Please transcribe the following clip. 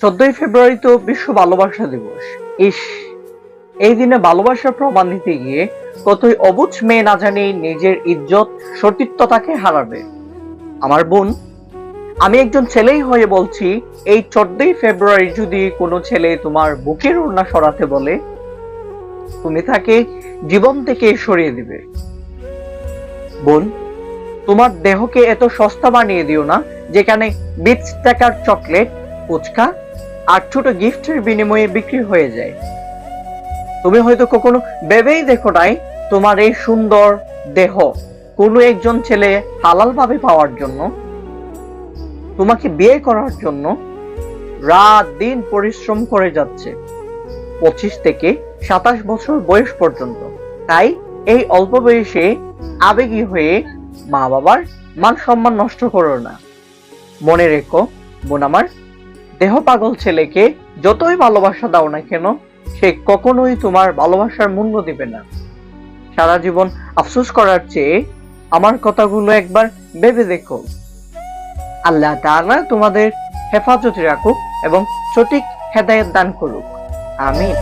চোদ্দই ফেব্রুয়ারি তো বিশ্ব ভালোবাসা দিবস। ইস, এই দিনে ভালোবাসার প্রমাণ দিতে গিয়ে কতই অবুঝ মেয়ে না জানি নিজের ইজ্জত সতীর্থতাকে হারাবে। আমার বোন, আমি একজন ছেলেই হয়ে বলছি, এই চোদ্দই ফেব্রুয়ারি যদি কোনো ছেলে তোমার বুকের ওড়না সরাতে বলে, তুমি তাকে জীবন থেকে সরিয়ে দিবে। বোন, তোমার দেহকে এত সস্তা বানিয়ে দিও না, যেখানে বিশ টাকার চকলেট ফুচকা আর ছোট গিফটের বিনিময়ে বিক্রি হয়ে যায়। তুমি হয়তো কখনো ভেবেই দেখো নাই, তোমার এই সুন্দর দেহ কোনো একজন ছেলে হালাল ভাবে পাওয়ার জন্য, তোমাকে বিয়ে করার জন্য রাত দিন পরিশ্রম করে যাচ্ছে। পঁচিশ থেকে সাতাশ বছর বয়স পর্যন্ত। তাই এই অল্প বয়সে আবেগী হয়ে মা বাবার মান সম্মান নষ্ট করো না। মনে রেখো, বোন আমার দেহ পাগল ছেলেকে যতই ভালোবাসা দাও না কেন, সে কখনোই তোমার ভালোবাসার মূল্য দিবে না। সারা জীবন আফসোস করার চেয়ে আমার কথাগুলো একবার ভেবে দেখো। আল্লাহ তাআলা তোমাদের হেফাজতে রাখুক এবং সঠিক হেদায়েত দান করুক। আমিন।